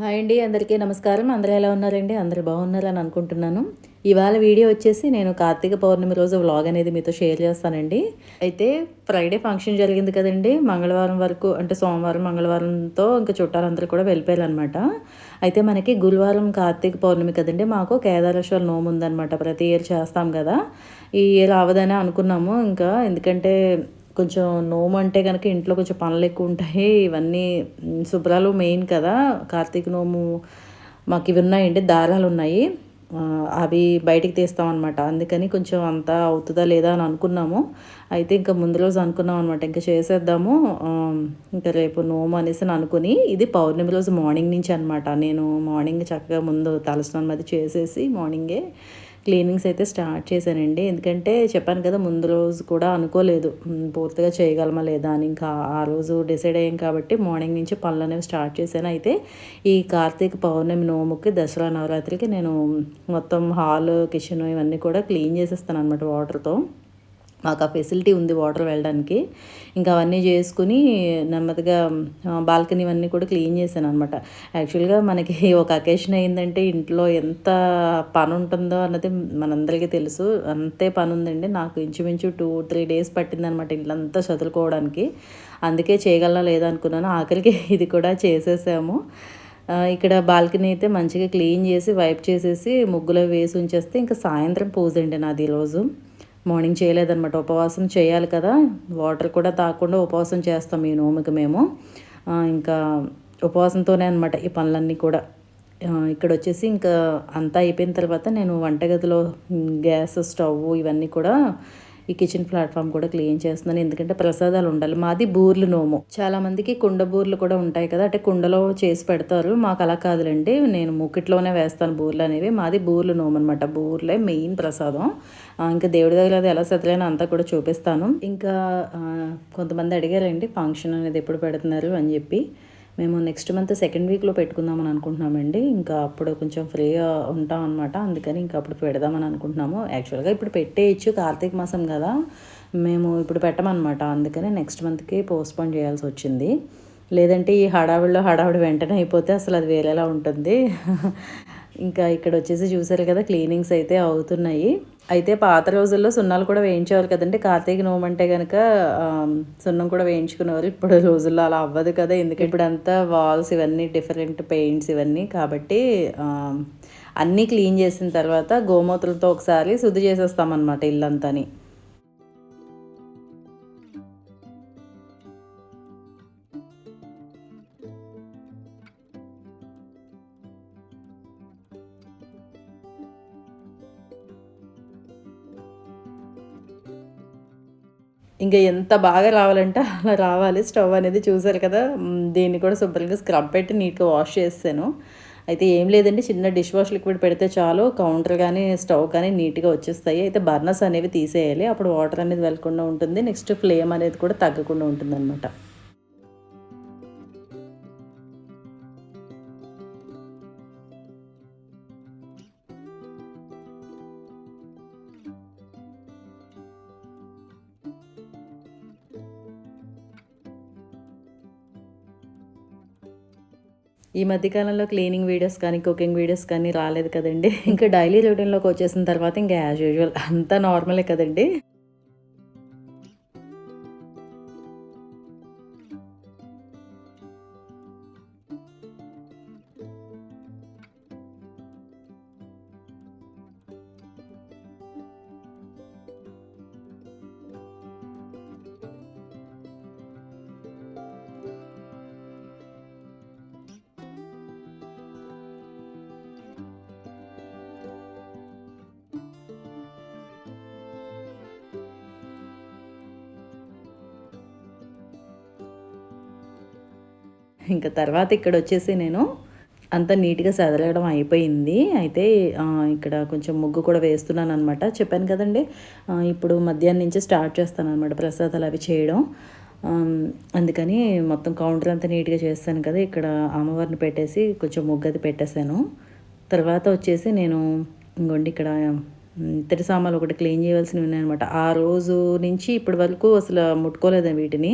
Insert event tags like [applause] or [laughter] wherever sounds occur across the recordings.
Hi అండి అందరికీ నమస్కారం. అందరూ ఎలా ఉన్నారండి? అందరూ బాగున్నారని అనుకుంటున్నాను. ఇవాళ వీడియో వచ్చేసి నేను కార్తీక పౌర్ణమి రోజు వ్లాగ్ అనేది మీతో షేర్ చేస్తానండి. అయితే ఫ్రైడే ఫంక్షన్ జరిగింది కదండి. మంగళవారం వరకు అంటే సోమవారం మంగళవారంతో ఇంకా చుట్టాలందరూ కూడా వెళ్ళిపోయారు అనమాట అయితే మనకి గురువారం కార్తీక పౌర్ణమి కదండి. మాకు కేదారేశ్వర నోము ఉందనమాట ప్రతి ఇయర్ చేస్తాం కదా. ఈ ఇయర్ అవదనే అనుకున్నాము. ఇంకా ఎందుకంటే కొంచెం నోము అంటే కనుక ఇంట్లో కొంచెం పనులు ఎక్కువ ఉంటాయి. ఇవన్నీ శుభ్రాలు మెయిన్ కదా. కార్తీక నోము మాకు ఇవి ఉన్నాయండి దారాలు ఉన్నాయి. అవి బయటికి తీస్తాం అనమాట అందుకని కొంచెం అంతా అవుతుందా లేదా అని అనుకున్నాము. అయితే ఇంకా ముందు రోజు అనుకున్నాం అనమాట ఇంకా చేసేద్దాము. ఇంకా రేపు నోము అనేసి అనుకుని ఇది పౌర్ణమి రోజు మార్నింగ్ నుంచి అనమాట నేను మార్నింగ్ చక్కగా ముందు తలస్నానం అది చేసేసి మార్నింగే క్లీనింగ్స్ అయితే స్టార్ట్ చేశానండి. ఎందుకంటే చెప్పాను కదా ముందు రోజు కూడా అనుకోలేదు. పూర్తిగా చేయగలమా లేదా అని ఇంకా ఆ రోజు డిసైడ్ అయ్యాం కాబట్టి మార్నింగ్ నుంచి పనులు అనేవి స్టార్ట్ చేశాను. అయితే ఈ కార్తీక పౌర్ణమి నోముకి దసరా నవరాత్రికి నేను మొత్తం హాల్ కిచెన్ ఇవన్నీ కూడా క్లీన్ చేసేస్తాను అనమాట వాటర్తో. మాకు ఆ ఫెసిలిటీ ఉంది వాటర్ వెళ్ళడానికి. ఇంకా అవన్నీ చేసుకుని నెమ్మదిగా బాల్కనీ ఇవన్నీ కూడా క్లీన్ చేశాను అనమాట యాక్చువల్గా మనకి [laughs] ఒక అకేషన్ అయిందంటే ఇంట్లో ఎంత పని ఉంటుందో అన్నది మనందరికీ తెలుసు. అంతే పని ఉందండి. నాకు ఇంచుమించు టూ త్రీ డేస్ పట్టిందనమాట ఇల్లంతా చదువుకోవడానికి. అందుకే చేయగలనా లేదా అనుకున్నాను. ఆఖరికి [laughs] ఇది కూడా చేసేసాము. ఇక్కడ బాల్కనీ అయితే మంచిగా క్లీన్ చేసి వైప్ చేసేసి ముగ్గులో వేసి ఉంచేస్తే ఇంకా సాయంత్రం పూజ అండి నాది ఈరోజు మార్నింగ్ చేయలేదన్నమాట. ఉపవాసం చేయాలి కదా. వాటర్ కూడా తాగకుండా ఉపవాసం చేస్తాం ఈ నోముకి మేము. ఇంకా ఉపవాసంతోనే అనమాట ఈ పనులన్నీ కూడా. ఇక్కడ వచ్చేసి ఇంకా అంతా అయిపోయిన తర్వాత నేను వంటగదిలో గ్యాస్ స్టవ్ ఇవన్నీ కూడా ఈ కిచెన్ ప్లాట్ఫామ్ కూడా క్లీన్ చేస్తున్నాను. ఎందుకంటే ప్రసాదాలు ఉండాలి. మాది బూర్లు నోము. చాలా మందికి కుండ బూర్లు కూడా ఉంటాయి కదా అంటే కుండలో చేసి పెడతారు. మాకు అలా కాదులండి. నేను ముకిట్లోనే వేస్తాను బూర్లు అనేవి. మాది బూర్లు నోము అనమాట బూర్లే మెయిన్ ప్రసాదం. ఇంకా దేవుడి దగ్గర అది ఎలా సెతలైనా అంతా కూడా చూపిస్తాను. ఇంకా కొంతమంది అడిగారండి ఫంక్షన్ అనేది ఎప్పుడు పెడుతున్నారు? అని చెప్పి. మేము నెక్స్ట్ మంత్ సెకండ్ వీక్లో పెట్టుకుందామని అనుకుంటున్నామండి. ఇంకా అప్పుడు కొంచెం ఫ్రీగా ఉంటాం అనమాట అందుకని ఇంకా అప్పుడు పెడదామని అనుకుంటున్నాము. యాక్చువల్గా ఇప్పుడు పెట్టేయచ్చు కార్తీక మాసం కదా. మేము ఇప్పుడు పెట్టమన్నమాట. అందుకని నెక్స్ట్ మంత్కి పోస్ట్పోన్ చేయాల్సి వచ్చింది. లేదంటే ఈ హడావిడిలో హడావిడి వెంటనే అయిపోతే అసలు అది వేరేలా ఉంటుంది. [laughs] ఇంకా ఇక్కడ వచ్చేసి చూసారు కదా క్లీనింగ్స్ అయితే అవుతున్నాయి. అయితే పాత రోజుల్లో సున్నాలు కూడా వేయించేవారు కదండి. కార్తీక నోము అంటే కనుక సున్నం కూడా వేయించుకునేవారు. ఇప్పుడు రోజుల్లో అలా అవ్వదు కదా. ఎందుకంటే ఇప్పుడంతా వాల్స్ ఇవన్నీ డిఫరెంట్ పెయింట్స్ ఇవన్నీ కాబట్టి అన్నీ క్లీన్ చేసిన తర్వాత గోమూత్రంతో ఒకసారి శుద్ధి చేసేస్తామన్నమాట ఇల్లంతాని. ఇంకా ఎంత బాగా రావాలంటే అలా రావాలి. స్టవ్ అనేది చూసారు కదా దీన్ని కూడా శుభ్రంగా స్క్రబ్ పెట్టి నీట్గా వాష్ చేస్తాను. అయితే ఏం లేదండి చిన్న డిష్ వాష్ లిక్విడ్ పెడితే చాలు. కౌంటర్ కానీ స్టవ్ కానీ నీట్గా వచ్చేస్తాయి. అయితే బర్నర్స్ అనేవి తీసేయాలి. అప్పుడు వాటర్ అనేది వెళ్ళకుండా ఉంటుంది. నెక్స్ట్ ఫ్లేమ్ అనేది కూడా తగ్గకుండా ఉంటుంది ఈ మధ్యకాలంలో క్లీనింగ్ వీడియోస్ కానీ కుకింగ్ వీడియోస్ కానీ రాలేదు కదండి. ఇంకా డైలీ రొటీన్లోకి వచ్చేసిన తర్వాత ఇంకా యాజ్ యూజువల్ అంతా నార్మలే కదండి. ఇంకా తర్వాత ఇక్కడ వచ్చేసి నేను అంత నీట్గా సదలగడం అయిపోయింది. అయితే ఇక్కడ కొంచెం ముగ్గు కూడా వేస్తున్నాను అనమాట చెప్పాను కదండి ఇప్పుడు మధ్యాహ్నం నుంచి స్టార్ట్ చేస్తాను అనమాట ప్రసాదాలు అవి చేయడం. అందుకని మొత్తం కౌంటర్ అంతా నీట్గా చేస్తాను కదా ఇక్కడ అమ్మవారిని పెట్టేసి కొంచెం ముగ్గు అది పెట్టేశాను. తర్వాత వచ్చేసి నేను ఇంకోండి ఇక్కడ మ్, ఇత్తడి సామాన్లు ఒకటి క్లీన్ చేయవలసినవి ఉన్నాయన్నమాట. ఆ రోజు నుంచి ఇప్పటి వరకు అసలు ముట్టుకోలేదు వీటిని.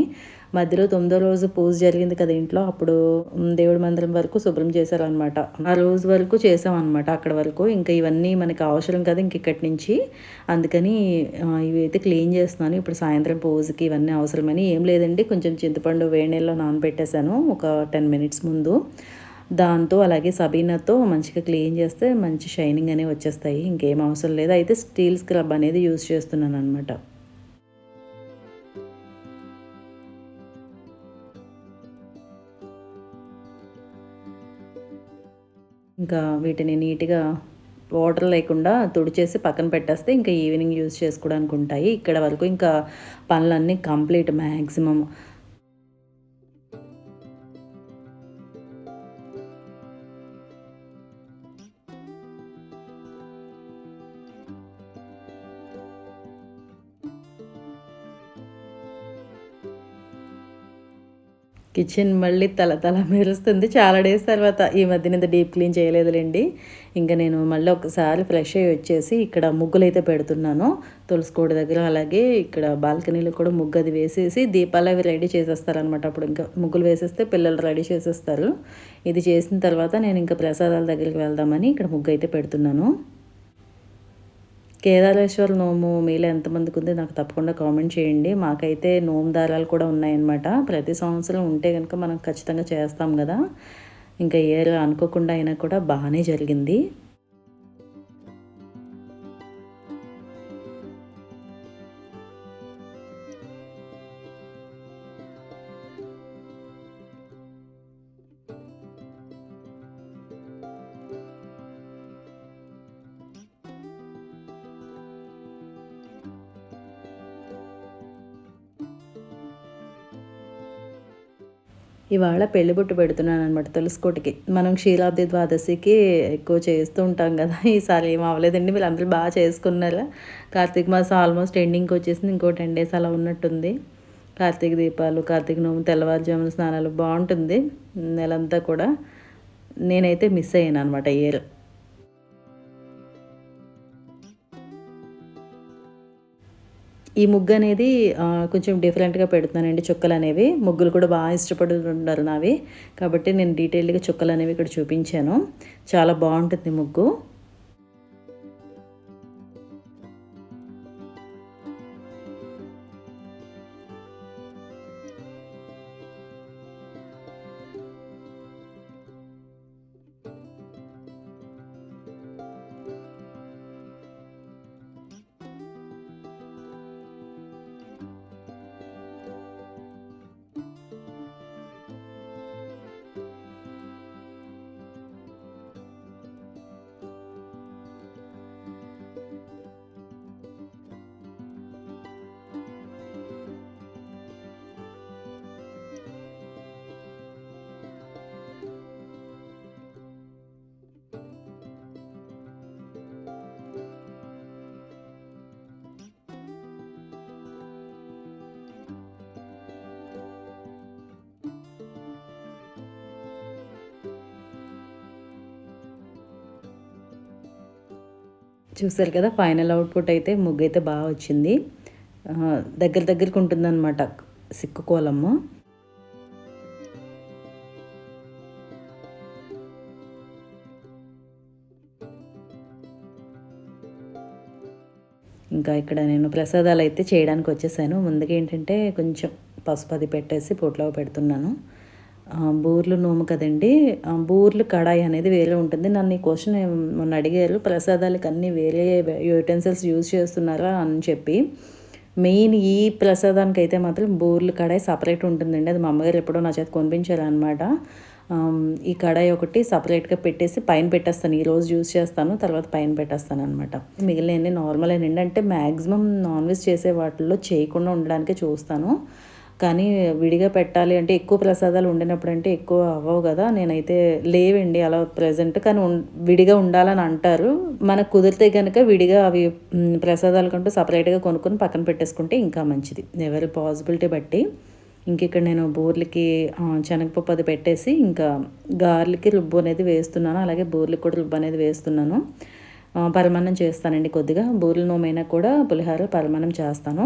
మధ్యలో తొమ్మిదో రోజు పూజ జరిగింది కదా ఇంట్లో. అప్పుడు దేవుడి మందిరం వరకు శుభ్రం చేశారనమాట ఆ రోజు వరకు చేసామన్నమాట అక్కడ వరకు. ఇంకా ఇవన్నీ మనకి అవసరం కదా ఇంక ఇక్కడి నుంచి. అందుకని ఇవైతే క్లీన్ చేస్తున్నాను. ఇప్పుడు సాయంత్రం పూజకి ఇవన్నీ అవసరమని. ఏం లేదండి కొంచెం చింతపండు వేడి నీళ్ళలో నానబెట్టేశాను ఒక టెన్ మినిట్స్ ముందు. దాంతో అలాగే సబీనాతో మంచిగా క్లీన్ చేస్తే మంచి షైనింగ్ అనేవి వచ్చేస్తాయి. ఇంకేం అవసరం లేదు. అయితే స్టీల్ స్క్రబ్ అనేది యూజ్ చేస్తున్నాను అనమాట ఇంకా వీటిని నీట్గా వాటర్ లేకుండా తుడిచేసి పక్కన పెట్టేస్తే ఇంకా ఈవినింగ్ యూజ్ చేసుకోవడానికి ఉంటాయి. ఇక్కడ వరకు ఇంకా పనులన్నీ కంప్లీట్ మ్యాక్సిమం కిచెన్ మళ్ళీ తల తల మెరుస్తుంది. చాలా డేస్ తర్వాత ఈ మధ్యన ఇంత డీప్ క్లీన్ చేయలేదులేండి. ఇంకా నేను మళ్ళీ ఒకసారి ఫ్రెష్ అయ్యి వచ్చేసి ఇక్కడ ముగ్గులు అయితే పెడుతున్నాను తులసికోట దగ్గర అలాగే ఇక్కడ బాల్కనీలో కూడా ముగ్గు అది వేసేసి దీపాలు అవి రెడీ చేసేస్తారనమాట అప్పుడు ఇంకా ముగ్గులు వేసేస్తే పిల్లలు రెడీ చేసేస్తారు. ఇది చేసిన తర్వాత నేను ఇంకా ప్రసాదాల దగ్గరికి వెళ్దామని ఇక్కడ ముగ్గు అయితే పెడుతున్నాను. కేదారేశ్వర నోము మీలో ఎంతమందికి ఉంది నాకు తప్పకుండా కామెంట్ చేయండి. మాకైతే నోము దారాలు కూడా ఉన్నాయన్నమాట. ప్రతి సంవత్సరం ఉంటే కనుక మనం ఖచ్చితంగా చేస్తాం కదా. ఇంకా ఏ అనుకోకుండా అయినా కూడా బాగానే జరిగింది. ఇవాళ పెళ్ళిబొట్టు పెడుతున్నాను అనమాట తులసికోటికి. మనం క్షీరాబ్ది ద్వాదశికి ఎక్కువ చేస్తూ ఉంటాం కదా. ఈసారి ఏం అవ్వలేదండి. మీరు అందరూ బాగా చేసుకున్నారా కార్తీక మాసం ఆల్మోస్ట్ ఎండింగ్కి వచ్చేసింది. ఇంకో టెన్ డేస్ అలా ఉన్నట్టుంది. కార్తీక దీపాలు కార్తీక నోము తెల్లవారుజామున స్నానాలు బాగుంటుంది. నెలంతా కూడా నేనైతే మిస్ అయ్యాను అనమాట ఇయర్. ఈ ముగ్గు అనేది కొంచెం డిఫరెంట్గా పెడుతున్నానండి చుక్కలు అనేవి ముగ్గులు కూడా బాగా ఇష్టపడి నావి. కాబట్టి నేను డీటెయిల్గా చుక్కలు అనేవి ఇక్కడ చూపించాను. చాలా బాగుంటుంది ముగ్గు. చూసారు కదా ఫైనల్ అవుట్పుట్ అయితే ముగ్గు అయితే బాగా వచ్చింది. దగ్గర దగ్గరికి ఉంటుందన్నమాట సిక్కుకోలమ్మ ఇంకా ఇక్కడ నేను ప్రసాదాలు అయితే చేయడానికి వచ్చేసాను. ముందుగా ఏంటంటే కొంచెం పసుపు అది పెట్టేసి పొట్లో పెడుతున్నాను. బూర్లు నోము కదండి. బూర్లు కడాయి అనేది వేరే ఉంటుంది. నన్ను ఈ క్వశ్చన్ మొన్న అడిగారు ప్రసాదాలకు అన్నీ వేరే యూటెన్సిల్స్ యూజ్ చేస్తున్నారా అని చెప్పి. మెయిన్ ఈ ప్రసాదానికి అయితే మాత్రం బూర్లు కడాయి సపరేట్ ఉంటుందండి. అది మా అమ్మగారు ఎప్పుడో నా చేత కొనిపించారనమాట ఈ కడాయి ఒకటి సపరేట్గా పెట్టేసి పైన పెట్టేస్తాను. ఈ రోజు యూజ్ చేస్తాను తర్వాత పైన పెట్టేస్తాను అనమాట మిగిలిన నార్మల్ ఏంటంటే మ్యాక్సిమం నాన్ వెజ్ చేసే వాటిల్లో చేయకుండా ఉండడానికే చూస్తాను. కానీ విడిగా పెట్టాలి అంటే ఎక్కువ ప్రసాదాలు ఉండినప్పుడు అంటే ఎక్కువ అవ్వవు కదా. నేనైతే లేవండి అలా ప్రజెంట్ కానీ విడిగా ఉండాలని అంటారు. మనకు కుదిరితే కనుక విడిగా అవి ప్రసాదాలు ప్రసాదాల కంటూ సపరేట్గా కొనుక్కొని పక్కన పెట్టేసుకుంటే ఇంకా మంచిది. ఎవరి పాసిబిలిటీ బట్టి. ఇంక ఇక్కడ నేను బూర్లకి శనగపప్పు అది పెట్టేసి ఇంకా గార్లకి రుబ్బు అనేది వేస్తున్నాను. అలాగే బూర్లకి కూడా రుబ్బు అనేది వేస్తున్నాను. పరమాన్నం చేస్తానండి కొద్దిగా. బూరెలు నోమైనా కూడా పులిహోర పరమాన్నం చేస్తాను.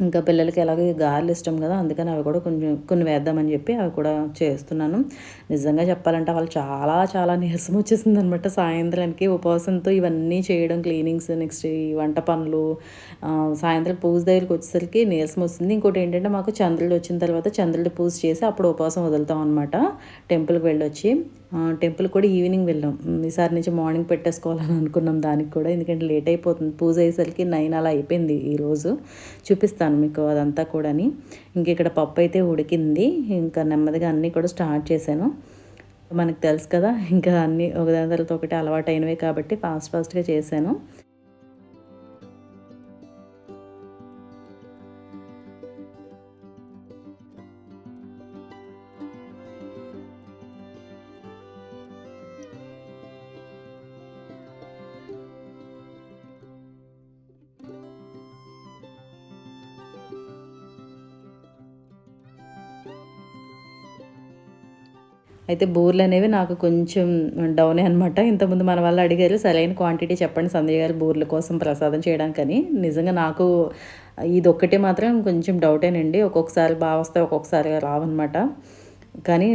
ఇంకా పిల్లలకి ఎలాగో గారెలు ఇష్టం కదా అందుకని అవి కూడా కొంచెం కొన్ని వేద్దామని చెప్పి అవి కూడా చేస్తున్నాను. నిజంగా చెప్పాలంటే వాళ్ళు చాలా చాలా నీరసం వచ్చేసింది అనమాట సాయంత్రానికి ఉపవాసంతో ఇవన్నీ చేయడం క్లీనింగ్స్ నెక్స్ట్ ఈ వంట పనులు సాయంత్రం పూజ దగ్గరికి వచ్చేసరికి నీరసం వస్తుంది. ఇంకోటి ఏంటంటే మాకు చంద్రుడు వచ్చిన తర్వాత చంద్రుడి పూజ చేసి అప్పుడు ఉపవాసం వదులుతాం అనమాట. టెంపుల్కి వెళ్ళొచ్చి టెంపుల్ కూడా ఈవినింగ్ వెళ్ళాం. ఈసారి నుంచి మార్నింగ్ పెట్టేసుకోవాలని అనుకున్నాం దానికి కూడా. ఎందుకంటే లేట్ అయిపోతుంది. పూజ అయ్యేసరికి నైన్ అలా అయిపోయింది ఈరోజు చూపిస్తాను మీకు అదంతా కూడాని. ఇంక ఇక్కడ పప్పు అయితే ఉడికింది. ఇంకా నెమ్మదిగా అన్నీ కూడా స్టార్ట్ చేశాను. మనకు తెలుసు కదా ఇంకా అన్నీ ఒకదాని తర్వాత ఒకటి అలవాటు అయినవే కాబట్టి ఫాస్ట్ ఫాస్ట్గా చేశాను. అయితే బూర్లు అనేవి నాకు కొంచెం డౌనే అనమాట ఇంతకుముందు మన వాళ్ళు అడిగారు సరైన క్వాంటిటీ చెప్పండి సంజయ్ గారు బూర్ల కోసం ప్రసాదం చేయడానికని. నిజంగా నాకు ఇది ఒక్కటే మాత్రం కొంచెం డౌటేనండి ఒక్కొక్కసారి బాగా వస్తాయి ఒక్కొక్కసారి రావన్నమాట. కానీ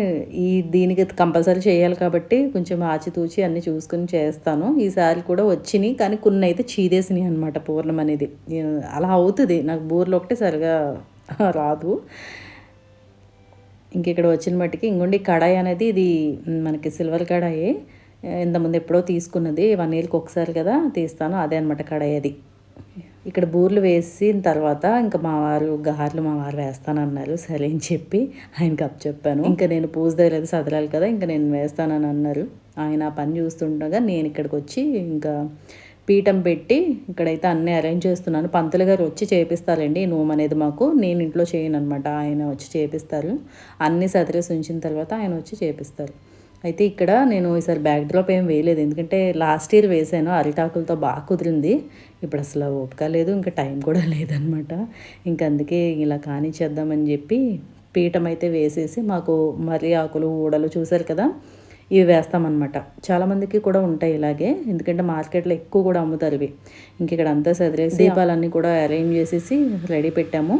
ఈ దీనికి కంపల్సరీ చేయాలి కాబట్టి కొంచెం ఆచితూచి అన్నీ చూసుకుని చేస్తాను. ఈసారి కూడా వచ్చినాయి కానీ కొన్ని అయితే చీదేసినాయి అనమాట పూర్ణం అనేది. అలా అవుతుంది. నాకు బూర్లు ఒకటి సరిగా రాదు. ఇంక ఇక్కడ వచ్చిన మట్టికి ఇంకోండి కడాయి అనేది ఇది మనకి సిల్వర్ కడాయి ఇంతకుముందు ఎప్పుడో తీసుకున్నది వన్ ఇయర్కి ఒకసారి కదా తీస్తాను అదే అనమాట కడాయి అది. ఇక్కడ బూర్లు వేసిన తర్వాత ఇంకా మా వారు గారెలు మా వారు వేస్తానన్నారు సరే అని చెప్పి ఆయనకి అప్ చెప్పాను. ఇంకా నేను పూజ దగ్గర అయితే సదరాలి కదా ఇంకా నేను వేస్తానని అన్నారు. ఆయన పని చూస్తుండగా నేను ఇక్కడికి వచ్చి ఇంకా పీఠం పెట్టి ఇక్కడైతే అన్నీ అరేంజ్ చేస్తున్నాను. పంతులు గారు వచ్చి చేపిస్తారండి నోమ్ అనేది మాకు. నేను ఇంట్లో చేయను అనమాట ఆయన వచ్చి చేపిస్తారు. అన్నీ సదిరేసి ఉంచిన తర్వాత ఆయన వచ్చి చేపిస్తారు. అయితే ఇక్కడ నేను ఈసారి బ్యాక్ డ్రాప్ ఏం వేయలేదు. ఎందుకంటే లాస్ట్ ఇయర్ వేసాను. అరిటాకులతో బాగా కుదిరింది. ఇప్పుడు అసలు ఓపిక లేదు. ఇంకా టైం కూడా [laughs] లేదనమాట ఇంకా అందుకే ఇలా కానిచ్చేద్దామని చెప్పి పీఠం అయితే వేసేసి మాకు మర్రి ఆకులు ఊడలు చూసారు కదా. ఇవి వేస్తామన్నమాట. చాలామందికి కూడా ఉంటాయి ఇలాగే. ఎందుకంటే మార్కెట్లో ఎక్కువ కూడా అమ్ముతారు ఇవి. ఇంక ఇక్కడ అంతా సదిరేసి దీపాలన్నీ కూడా అరేంజ్ చేసేసి రెడీ పెట్టాము.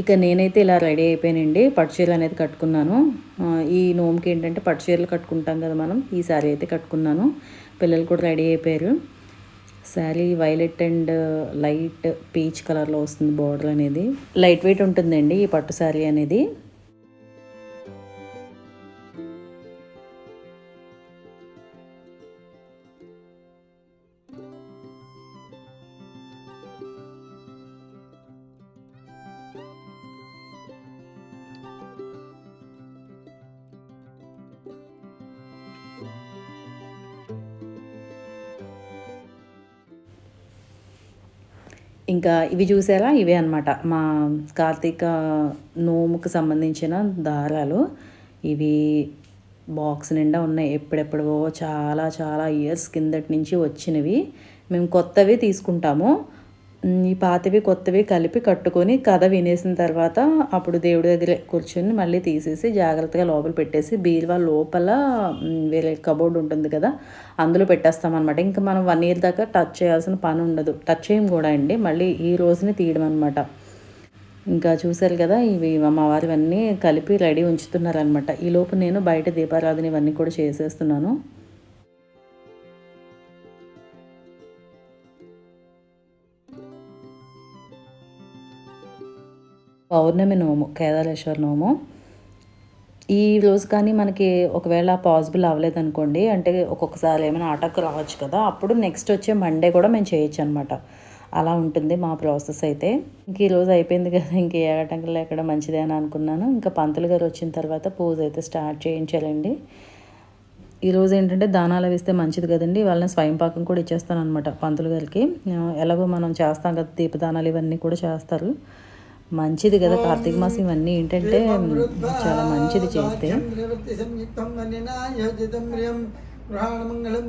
ఇక నేనైతే ఇలా రెడీ అయిపోయానండి. పట్టు చీర అనేది కట్టుకున్నాను. ఈ నోముకి ఏంటంటే పట్టు చీరలు కట్టుకుంటాం కదా మనం ఈ శారీ అయితే కట్టుకున్నాను. పిల్లలు కూడా రెడీ అయిపోయారు. Sari violet and light peach కలర్లో వస్తుంది బార్డర్ అనేది. లైట్ వెయిట్ ఉంటుందండి ఈ పట్టు శారీ అనేది. ఇంకా ఇవి చూసారా ఇవే అనమాట మా కార్తీక నోముకు సంబంధించిన దారాలు. ఇవి బాక్స్ నిండా ఉన్నాయి. ఎప్పుడెప్పుడో చాలా చాలా ఇయర్స్ కిందటి నుంచి వచ్చినవి. మేము కొత్తవి తీసుకుంటాము. ఈ పాతవి కొత్తవి కలిపి కట్టుకొని కథ వినేసిన తర్వాత అప్పుడు దేవుడి దగ్గర కూర్చొని మళ్ళీ తీసేసి జాగ్రత్తగా లోపల పెట్టేసి బీరువా లోపల వేరే కబోర్డ్ ఉంటుంది కదా అందులో పెట్టేస్తాం అనమాట ఇంకా మనం వన్ ఇయర్ దాకా టచ్ చేయాల్సిన పని ఉండదు. టచ్ చేయం కూడా అండి. మళ్ళీ ఈ రోజునే తీయడం అనమాట ఇంకా చూశారు కదా ఇవి మా వారు ఇవన్నీ కలిపి రెడీ ఉంచుతున్నారనమాట ఈ లోపు నేను బయట దీపారాధన ఇవన్నీ కూడా చేసేస్తున్నాను. పౌర్ణమి నోము కేదారేశ్వర నోము. ఈ రోజు కానీ మనకి ఒకవేళ పాసిబుల్ అవ్వలేదు అనుకోండి అంటే ఒక్కొక్కసారి ఏమైనా ఆటకు రావచ్చు కదా అప్పుడు నెక్స్ట్ వచ్చే మండే కూడా మేము చేయొచ్చు అనమాట అలా ఉంటుంది మా ప్రాసెస్ అయితే. ఇంక ఈ రోజు అయిపోయింది కదా ఇంక ఏ ఆటంకం లేకుండా మంచిదే అని అనుకున్నాను. ఇంకా పంతులు గారు వచ్చిన తర్వాత పూజ అయితే స్టార్ట్ చేయించాలండి. ఈరోజు ఏంటంటే దానాలు వేస్తే మంచిది కదండి వాళ్ళని స్వయం పాకం కూడా ఇచ్చేస్తాను అనమాట పంతులు గారికి. ఎలాగో మనం చేస్తాం కదా దీపదానాలు ఇవన్నీ కూడా చేస్తారు. మంచిది కదా కార్తీక మాసం ఇవన్నీ ఏంటంటే చాలా మంచిది చేస్తే.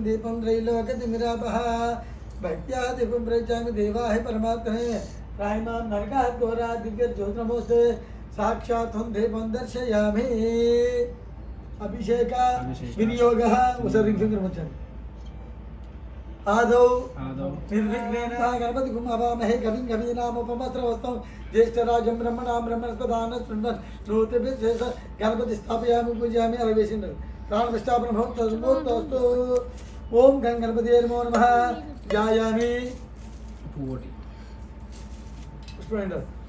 దీపం త్రైలోకతిమిరాపహ భక్త్యా దీపం ప్రచామి దేవాహి ఘోరా దివ్య సాక్షాత్ దీపం దర్శయామి. అభిషేక అభిషేక. వినియోగ. ఒకసారి రింగ్ ఫింగర్ వచ్చాను आदौ। निर्विघ्नेन गणपति गुमवामहे कविं कवीनामुपमत्रवस्तं ज्येष्ठराजं ब्रह्मणां ब्रह्मस्पदान शृण्वन् नूतभिशेष गणपति स्थापयामि पूजयामि रवेशिन् प्राणविष्टापनभवस्तु ॐ गं गणपते नमो नमः। ध्यायामि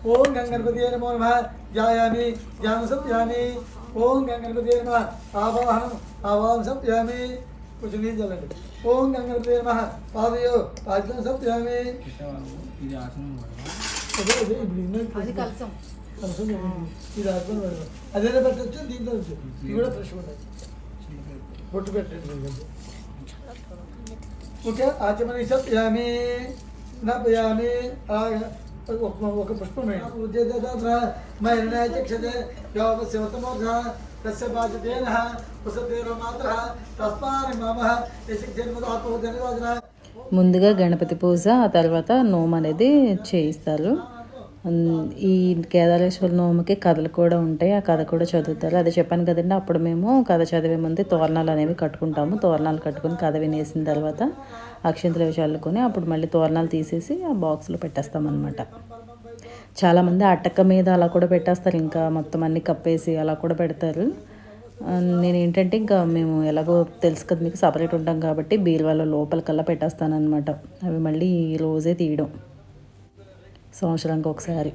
ॐ गं गणपते नमो नमः। ध्यायामि ध्यानं सत्यामि। ॐ गं गणपते नमः। आवाहनम् आवाहनं सत्यामि। గం గణపతి నమ ఆవాహనం ఆవాహం సత్యామి కొంచెం నీళ్ళు చల్లండి ఓం గం గణపతి నమ పాదయో పాద్యం సత్యామి పెట్టేవాళ్ళు ఇది ఆసనం పడవా అదే అదే ఇప్పుడు ఇందాక అది కలసం కలసం ఉంది. ఇది అర్థం పెడదాం అదేనే పెట్టచ్చు దీంట్లో వచ్చు ఇది కూడా ఫ్రెష్ ఉంటుంది బొట్టు పెట్టండి దీనికి. ఓకే ఆచమని సత్యామి నపయామి ఒక ఒక పుష్పం చక్షతే యోగశివతమోధ తస్య బాధ్యతేన వసతేరో మాత్ర తస్మాని మమ యశక్తిర్మదాత్మో ధన్యవాదన ముందుగా గణపతి పూజ ఆ తర్వాత నోము అనేది చేయిస్తారు. ఈ కేదారేశ్వర నోముకి కథలు కూడా ఉంటాయి ఆ కథ కూడా చదువుతారు. అది చెప్పాను కదండి అప్పుడు మేము కథ చదివే ముందు తోరణాలు అనేవి కట్టుకుంటాము. తోరణాలు కట్టుకుని కథ వినేసిన తర్వాత అక్షంతలు అవి చల్లుకొని అప్పుడు మళ్ళీ తోరణాలు తీసేసి ఆ బాక్స్లో పెట్టేస్తామన్నమాట. చాలామంది అట్టక మీద అలా కూడా పెట్టేస్తారు. ఇంకా మొత్తం అన్ని కప్పేసి అలా కూడా పెడతారు. నేను ఏంటంటే ఇంకా మేము ఎలాగో తెలుసు కదా మీకు సపరేట్ ఉంటాం కాబట్టి బీరువాలో లోపలికల్లా పెట్టేస్తాను అనమాట అవి మళ్ళీ ఈ రోజే తీయడం. సంవత్సరానికి ఒకసారి.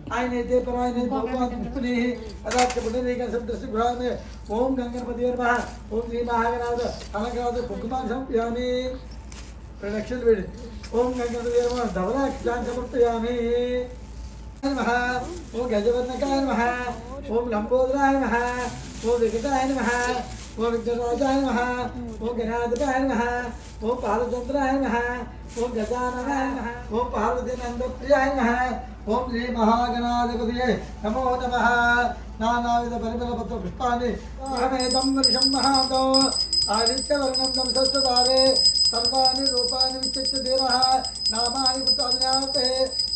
ఓం గంగణపతి ఓం మహాగణాథ అనగనాథ కుంకుమాన్ సంప్యామి రెండు లక్షలు వేడి ఓం గంగణపతి నమ ధవలాక్షాన్ సమర్పయామి నమః ఓం గజవర్ణకాయ నమః ఓం లంబోదరాయ నమః ఓం వికటాయ నమః ఓం విఘ్నరాజాయ నమః ఓం గణాధిపాయ నమః ఓం పాలచంద్రాయ నమః ఓం గజాననాయ నమః ఓం పార్వతీనందప్రియాయ నమః ఓం శ్రీ మహాగణాధిపతియే నమో నమః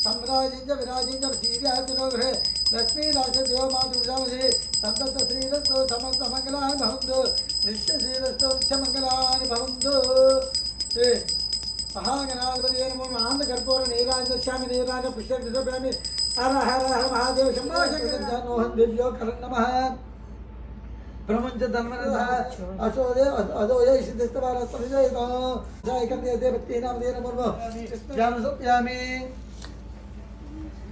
सम्राजित विराजित सीर्यातिरोहे लक्ष्मीराजदेव मातुजामसे सन्तत श्रीरस्तो, समस्त मंगलाय भवन्तु। निश्चय श्रीरस्तो नित्यमङ्गलानि भवन्तु। श्री महागणाधिपति नमो आनन्दकर्पूर नीराजस्यामि नीराज प्रेमी हर हर हर महादेव शम्भाशङ्करज्ञानोहं दिव्यो करं नमः। प्रपंच धर्मनः असोदे अदोय सिद्धस्तवारस्तमिजयतो जायकं देवते पत्नीनां देन पूर्वं ज्ञानसत्यामि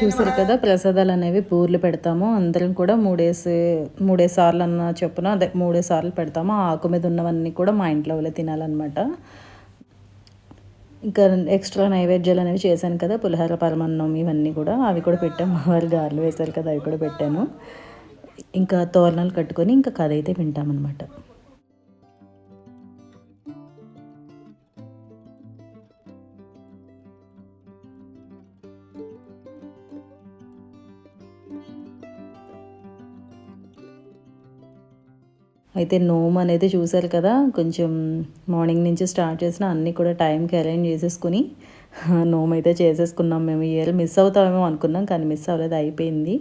చూసారు కదా ప్రసాదాలు అనేవి పూర్లు పెడతాము. అందరం కూడా మూడేసి మూడే సార్లు అన్న చొప్పున అదే మూడే సార్లు పెడతాము. ఆ ఆకు మీద ఉన్నవన్నీ కూడా మా ఇంట్లో వాళ్ళే తినాలన్నమాట. ఇంకా ఎక్స్ట్రా నైవేద్యాలు అనేవి చేశాను కదా పులిహోర పరమన్నం ఇవన్నీ కూడా. అవి కూడా పెట్టాము. వారు గారెలు వేశారు కదా అవి కూడా పెట్టాను. ఇంకా తోరణాలు కట్టుకొని ఇంకా కథ అయితే వింటామన్నమాట. అయితే నోమ్ అనేది చూశారు కదా కొంచెం మార్నింగ్ నుంచి స్టార్ట్ చేసిన అన్నీ కూడా టైంకి అరేంజ్ చేసేసుకుని నోమ్ అయితే చేసేసుకున్నాం మేము. ఇయర్ మిస్ అవుతామేమో అనుకున్నాం కానీ మిస్ అవ్వలేదు అయిపోయింది.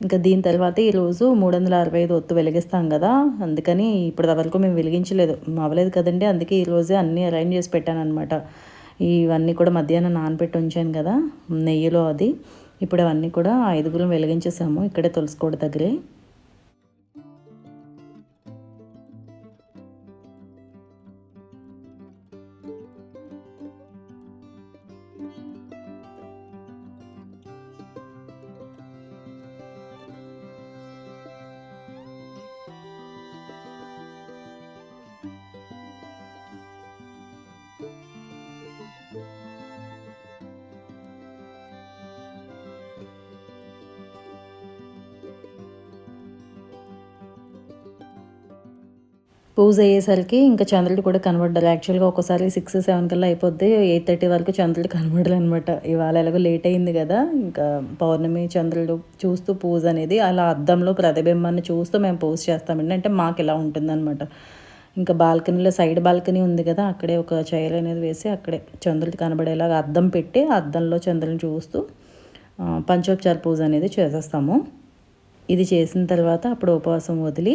ఇంకా దీని తర్వాత ఈరోజు మూడు వందల అరవై ఐదు ఒత్తు వెలిగిస్తాం కదా అందుకని ఇప్పటి వరకు మేము వెలిగించలేదు. అవ్వలేదు కదండి అందుకే ఈరోజే అన్నీ అరేంజ్ చేసి పెట్టాను అనమాట ఇవన్నీ కూడా మధ్యాహ్నం నానబెట్టి ఉంచాను కదా నెయ్యిలో అది. ఇప్పుడు అవన్నీ కూడా ఐదుగురం వెలిగించేసాము ఇక్కడే తులసికోట దగ్గరే. పూజ అయ్యేసరికి ఇంకా చంద్రుడు కూడా కనబడ్డారు యాక్చువల్గా ఒకసారి సిక్స్ సెవెన్ కల్లా అయిపోద్ది. ఎయిట్ థర్టీ వరకు చంద్రుడు కనబడరు అనమాట ఇవాళ ఎలాగో లేట్ అయింది కదా. ఇంకా పౌర్ణమి చంద్రుడు చూస్తూ పూజ అనేది అలా అద్దంలో ప్రతిబింబాన్ని చూస్తూ మేము పూజ చేస్తామండి. అంటే మాకు ఇలా ఉంటుందన్నమాట. ఇంకా బాల్కనీలో సైడ్ బాల్కనీ ఉంది కదా. అక్కడే ఒక చైర్ అనేది వేసి అక్కడే చంద్రుడు కనబడేలాగా అద్దం పెట్టి అద్దంలో చంద్రుని చూస్తూ పంచోపచార పూజ అనేది చేసేస్తాము. ఇది చేసిన తర్వాత అప్పుడు ఉపవాసం వదిలి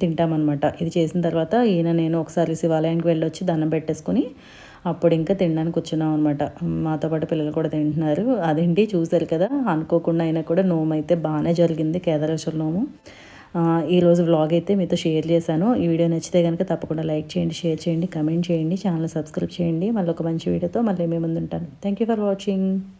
తింటామన్నమాట. ఇది చేసిన తర్వాత ఈయన నేను ఒకసారి శివాలయానికి వెళ్ళొచ్చి దండం పెట్టేసుకొని అప్పుడు ఇంకా తినడానికి కూర్చున్నాం అనమాట మాతో పాటు పిల్లలు కూడా తింటున్నారు. అదేంటి చూశారు కదా అనుకోకుండా అయినా కూడా నోము అయితే బాగానే జరిగింది కేదారేశ్వర నోము. ఈరోజు వ్లాగ్ అయితే మీతో షేర్ చేశాను. ఈ వీడియో నచ్చితే కనుక తప్పకుండా లైక్ చేయండి షేర్ చేయండి కమెంట్ చేయండి ఛానల్ సబ్స్క్రైబ్ చేయండి. మళ్ళీ ఒక మంచి వీడియోతో మళ్ళీ మేము ముందు ఉంటాను. Thank you for watching